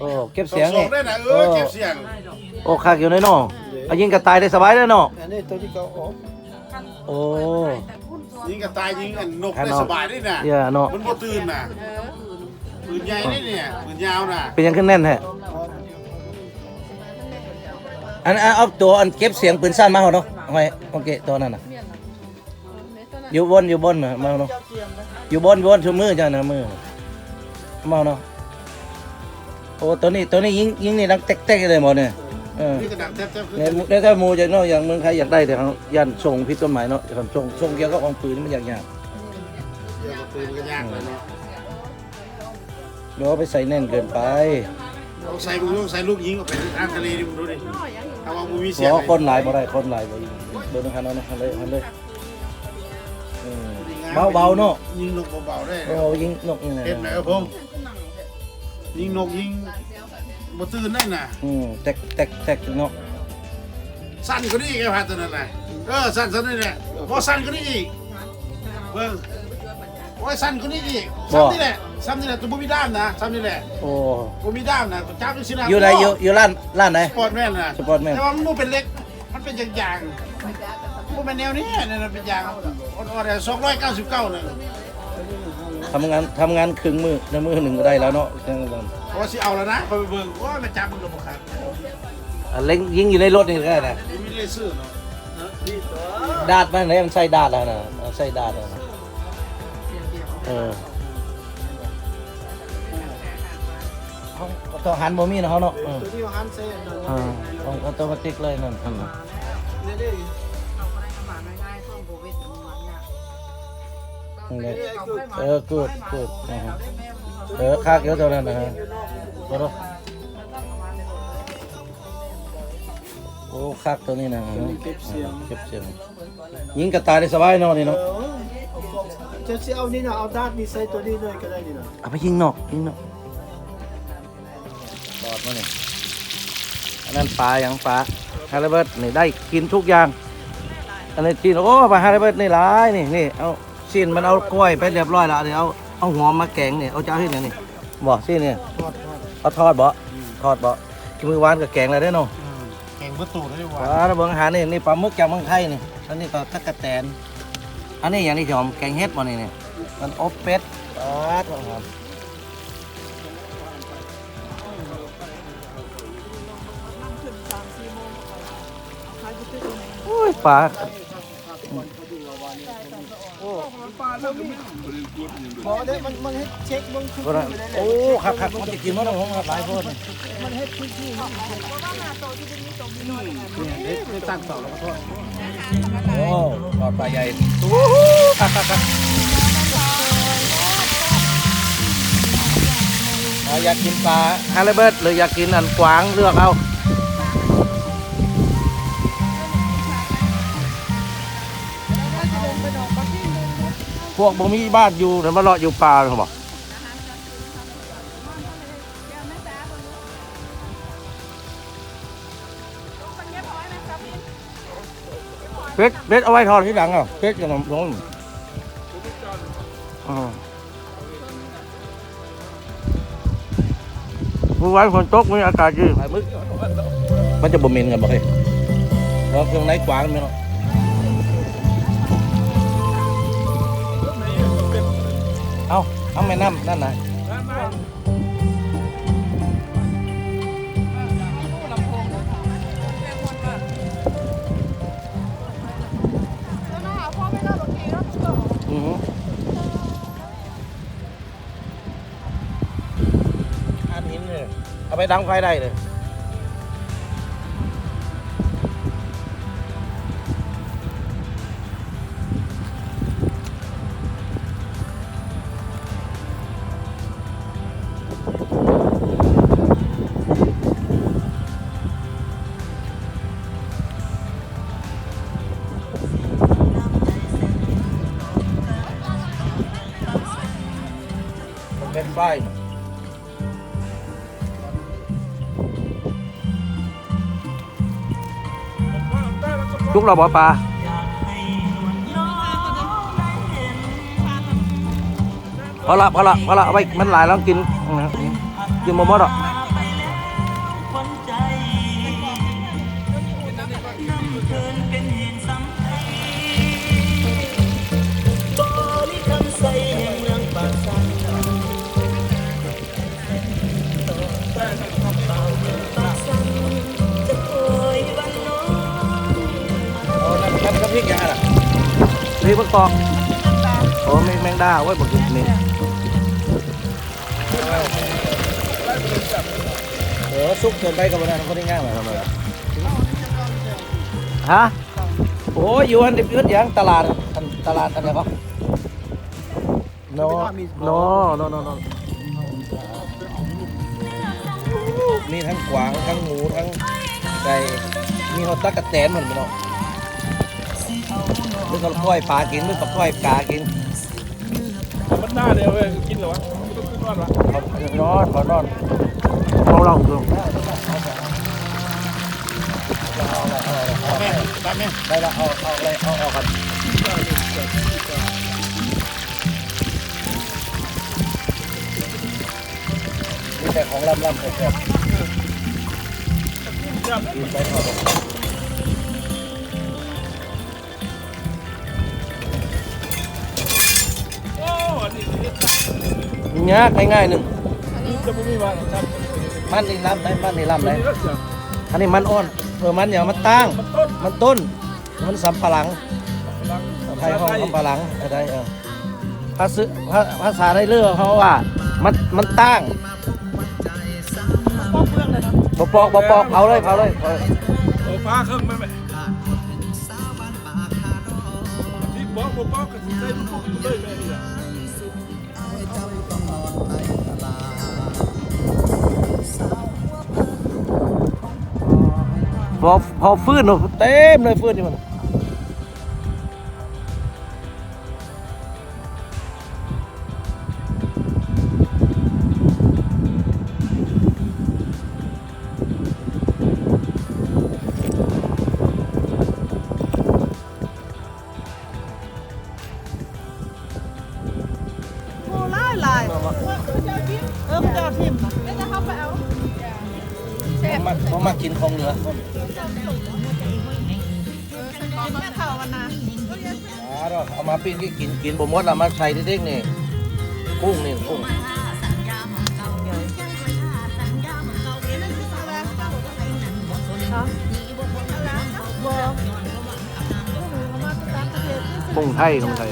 โอ้เก็บสอเสียงงนี่ได้นะเออเก็บเสียงโอ้คักอยู่ในเนาะเอายิงกระต่ายได้สบายเลยเนาะอันนี้ตัวที่เขาออกโอ้ยิงกระต่ายยิงอันนกครับได้เนาะสบายได้น่ะเย่าเนาะมันบ่ตื่นน่ะปืนใหญ่ได้เนี่ยปืนยาวน่ะเป็นยังขึ้นแน่นแท้อันอันเอาตัวอันเก็บเสียงปืนสั้นมาเหรอเนาะเอาไว้โอเคตัวนั้นน่ะอยู่บนอยู่บนน่ะมาเอาเนาะอยู่บนบนชูมือจ้านะมือมาเอาเนาะ โอ้ตัวนี้ตัวนี้ยิงยิงนี่ดังเต๊กๆเลยหมดเนี่ยเออนี่กระดังแทบๆขึ้นเนี่ยแล้วถ้าหมูจะเนาะอย่างเมืองไทยอยากได้แต่เขายันส่งผิดกฎหมายเนาะส่งส่งส่งเกี่ยวกับของปืนนี่มันยากยากเดี๋ยวก็ปืนมันก็ยากเลยเนาะเดี๋ยวเอาไปใส่แน่นเกินไปเอาใส่มึงลูกใส่ลูกยิงออกไปทางทะเลดิมึงดูดิถ้าว่ามึงมีเสีเพยงราะคนหลายบ่ได้คนหลายบ่เดินทางนั้นนะเลยทางเลยเออเบาๆเนาะยิงนกเบาๆได้โอ้ยิงนกนี่นะเห็นไหมเออพง ยิงนกยิงบ่ตื่นได้น่ะ อืมแตกแตกแตกเนาะสั้นกว่านี้อีกไอ้พัดตัวนั้นน่ะเออสั้นสั้นนี่แหละพอสั้นกว่านี้อีกเบิ่งโอ้ยสั้นกว่านี้อีกซ้ำนี่แหละซ้ำนี่แหละตัวบ่มีด้ามนะซ้ำนี่แหละโอ้บ่มีด้ามนะตัวจับจังซี่นะอยู่ไหนอยู่อยู่ร้านร้านไหนสปอร์ตแมนน่ะสปอร์ตแมนแต่ว่ามันบ่เป็นเล็ก มันเป็นอย่างๆบ่เป็นแนวนี้นี่นะเป็นอย่างอ่อนๆ299นึง ทำงานทำงานครึ่งมือในมือหนึ่งก็ได้แล้วเนาะจังนั้นเพราะว่าสิเอาแล้วนะไปเบิ่งโอ้ยมาจับมึงก็บ่ขาดอะเล็งยิงอยู่ในรถนี่ก็ได้นะมีเลเซอร์เนาะดาดมันไหนมันใส่ดาดแล้วนะเอาใส่ดาดแล้วนะเออเอาเอาต้องหันบ่มีนะเขาเนาะเออตัวที่หันเซ่นอ่าต้องออโตเมติกเลยนั่นนั่นน่ะนี่ นี่นั่นเลยเออกูดกูดนะฮะเออค่าเกี่ยวตัวนั้นนะฮะตัวเนาะโอ้คักตัวนี้นะฮะเก็บเสียงเก็บเสียงยิงกระต่ายได้สบายเนาะนี่เนาะจะสิเอานี่นะเอาดาดนี่ใส่ตัวนี้เลยก็ได้นี่นะเอาไปยิงนอกยิงนอกบอดมาเนี่ยอันนั้นปลาอย่างปลาฮาร์เบิร์ตนี่ได้กินทุกอย่าง อันนี้จีนโอ้ปลาฮาร์เบิร์ตนี่ร้ายนี่นี่เอา ซีนมันเอากล้วยไปเรียบร้อยแล้วเดี๋ยวเอาเอาหัวมาแกงเนี่ยเอาเจ้าที่เนี่ยนี่บ่ซีนเนี่ยทอดทอดเอาทอดบ่ทอดบ่กินมือหวานกับแกงอะไรได้อเนาะแข่งประตูได้ปว่าลาระเบิงอาหารนี่นี่ปลาหมึกจากเมืองไทยนี่อันนี้ก็ตะกะแตนอันนี้อย่างนี้ชมแกงเฮ็ดบ่นี่นี่มันอบเป็ดปลาทอดครับโอ้ยปลา พอได้มันมันให้เช็คเบิ่งคือก็ได้โอ้ครับครับมันจะกินมันต้องหงหลายโพดนี่มันให้พื้นที่มันได้ตั้งเสาแล้วก็ทอดโอ้ทอดปลาใหญ่โอ้ครับครับครับอ่าอยากกินปลาฮาร์เบิร์ตหรืออยากกินอันกวางเลือกเอา วกบ่มีบ้านอยู่แต่มาเลาะอยู่ป่าเขาบอกเป็ดเป็ดเอาไว้ทอดที่หลังอะเป็ดอย่างนั้นน้องอ่าเมื่อวานฝนตกมีอากาศดีมันจะบ่เมนกันบ่เฮ้ยเพราเครื่องในกวางมันเนาะ เอาเอาแม่น้ำนั่นนะอือฮึอันนี้เลยเอาไปดังไฟได้เลย มันเป็นไฟทุกเราบ่ปลา นะครับยืมมาบ่ดอกครับพี่แกล่ะนี่บนตอกโอ้แมงแมดาไว้บอกกิกนิด เออซุกเกินไปกับวันนั้นเขาได้ง่ายไหมทำไมล่ะฮะโอ้ยอยู่อันดิบยืดยังตลาดอันตลาดอะไรก็โนโนโนโนโนมีทั้งกวางทั้งหมูทั้งไก่มีเขาตักกะแตนเหมือนกันเนาะมึงก็ก้อยปลากินมึงก็ก้อยปลากินมันหน้าเดียวเว้ยกินเหรอวะ ไม่ต้อนรอดอนเขานอนเขาลองดูแม่ตามได้แล้วเอาเอาอะไรเอาเอากันมีแต่ของลำลำแซ่บๆกินไปพอดโอ้นี่ ยากง่ายๆหนึ่งจะไม่มีมาครับมันนี่ลำได้มันนี่ลำได้นี่ก็เสียอันนี้มันอ่อนเออมันอย่างมันตั้งมันต้น มันต้นมันสำปะหลังพลังไทยห้องสำปะหลังอะไรเออภาษาภาภาษาได้เรื่องเขาว่า มันมันตั้งบปอกบปอกเผาเลยเผาเลยเผาเลยโอ้ฟ้าเครื่องไม่ไหมที่บอกบอกบอกกันใส่ลูกเลยแม่นี่แพอพอฟื้นโอ้เต็มเลยฟื้นนี่มัน ออ่าเราเอามาปิ้งกินกินบ่หมดเรามาใส่เด็กๆนี่กุ้งนี่กุ้งกุ้งไทยของไทย